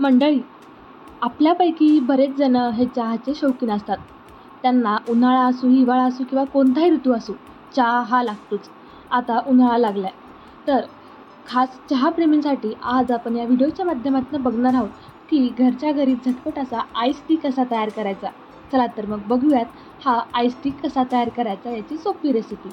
मंडळी आपल्यापैकी बरेच जण हे चहाचे शौकीन असतात. त्यांना उन्हाळा असो हिवाळा असो किंवा कोणताही ऋतू असो चहा हा लागतोच. आता उन्हाळा लागला आहे तर खास चहाप्रेमींसाठी आज आपण या व्हिडिओच्या माध्यमातून बघणार आहोत की घरच्या घरी झटपट असा आईस टी कसा तयार करायचा. चला तर मग बघूयात हा आईस टी कसा तयार करायचा याची सोपी रेसिपी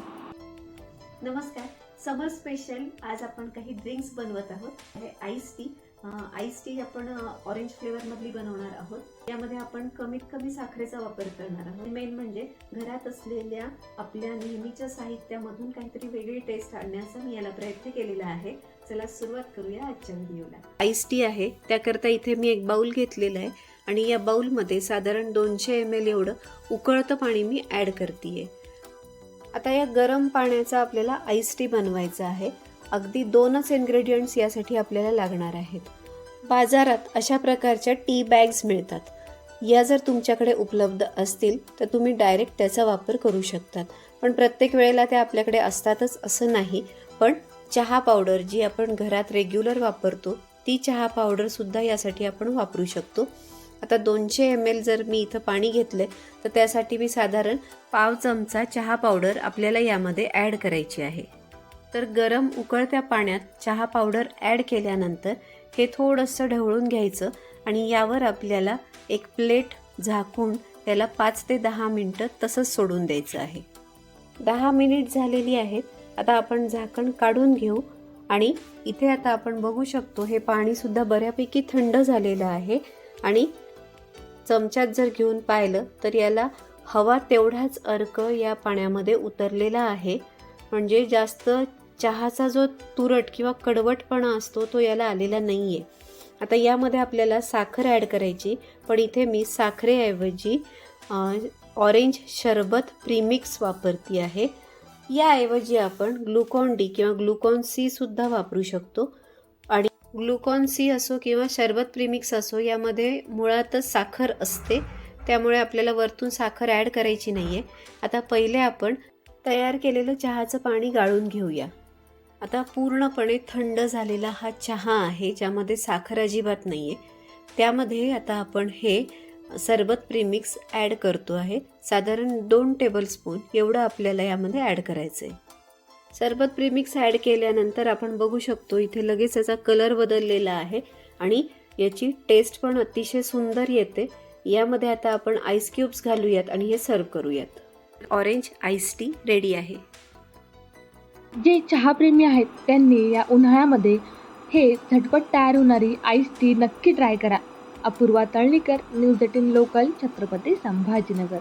नमस्कार. समर स्पेशल आज आपण काही ड्रिंक्स बनवत आहोत. हे आईस टी आईस टी आपण ऑरेंज फ्लेवर मधली बनवणार आहोत. यामध्ये आपण कमीत कमी साखरेचा वापर करणार आहोत. मेन म्हणजे घरात असलेल्या आपल्या नेहमीच्या साहित्यामधून काहीतरी वेगळी टेस्ट आणण्याचा मी याला प्रयत्न केलेला आहे. चला सुरुवात करूया आजच्या व्हिडिओला. आईस टी आहे. त्याकरता इथे मी एक बाउल घेतलेला आहे. आणि या बाउलमध्ये साधारण दोनशे एम एल एवढं उकळतं पाणी मी ॲड करते आता या गरम पाण्याचा आपल्याला आईस टी बनवायचा आहे. अगदी दोनच इन्ग्रेडियंट्स यासाठी आपल्याला लागणार आहेत. बाजारात अशा प्रकारच्या टी बॅग्स मिळतात. या जर तुमच्याकडे उपलब्ध असतील तर तुम्ही डायरेक्ट त्याचा वापर करू शकतात. पण प्रत्येक वेळेला त्या आपल्याकडे असतातच असं नाही पण चहा पावडर जी आपण घरात रेग्युलर वापरतो ती चहा पावडरसुद्धा यासाठी आपण वापरू शकतो. आता दोनशे एम एल जर मी इथं पाणी घेतलं तर त्यासाठी मी साधारण पाव चमचा चहा पावडर आपल्याला यामध्ये ॲड करायची आहे. तर गरम उकळत्या पाण्यात चहा पावडर ॲड केल्यानंतर हे थोडंसं ढवळून घ्यायचं आणि यावर आपल्याला एक प्लेट झाकून त्याला पाच ते दहा मिनटं तसंच सोडून द्यायचं आहे. दहा मिनिट झालेली आहेत. आता आपण झाकण काढून घेऊ आणि इथे आता आपण बघू शकतो हे पाणीसुद्धा बऱ्यापैकी थंड झालेलं आहे आणि चमच्यात जर घेऊन पाहिलं तर याला हवा तेवढाच अर्क या पाण्यामध्ये उतरलेला आहे. म्हणजे जास्त चहाचा जो तुरट किंवा कडवटपणा असतो तो याला आलेला नाही आहे आता यामध्ये आपल्याला साखर ॲड करायची पण इथे मी साखरेऐवजी ऑरेंज शरबत प्रीमिक्स वापरती आहे. याऐवजी आपण ग्लुकॉन डी किंवा ग्लुकॉन सी सुद्धा वापरू शकतो. आणि ग्लुकॉन सी असो किंवा शरबत प्रीमिक्स असो यामध्ये मुळातच साखर असते. त्यामुळे आपल्याला वरतून साखर ॲड करायची नाही आहे आता पहिले आपण तयार केलेलं चहाचं पाणी गाळून घेऊया. आता पूर्णपणे थंड झालेला हा चहा आहे ज्यामध्ये साखर अजिबात नाही आहे त्यामध्ये आता आपण हे सरबत प्रीमिक्स ॲड करतो आहे. साधारण दोन टेबलस्पून एवढं आपल्याला यामध्ये ॲड करायचं आहे सरबत प्रीमिक्स ॲड केल्यानंतर आपण बघू शकतो इथे लगेच याचा कलर बदललेला आहे आणि याची टेस्ट पण अतिशय सुंदर येते. यामध्ये आता आपण आईस क्यूब्स घालूयात आणि हे सर्व करूयात. ऑरेंज आईस टी रेडी आहे. जे चहाप्रेमी आहेत त्यांनी या उन्हाळ्यामध्ये हे झटपट तयार होणारी आईस टी नक्की ट्राय करा. Apurva Talnikar news eighteen local Chhatrapati Sambhajinagar.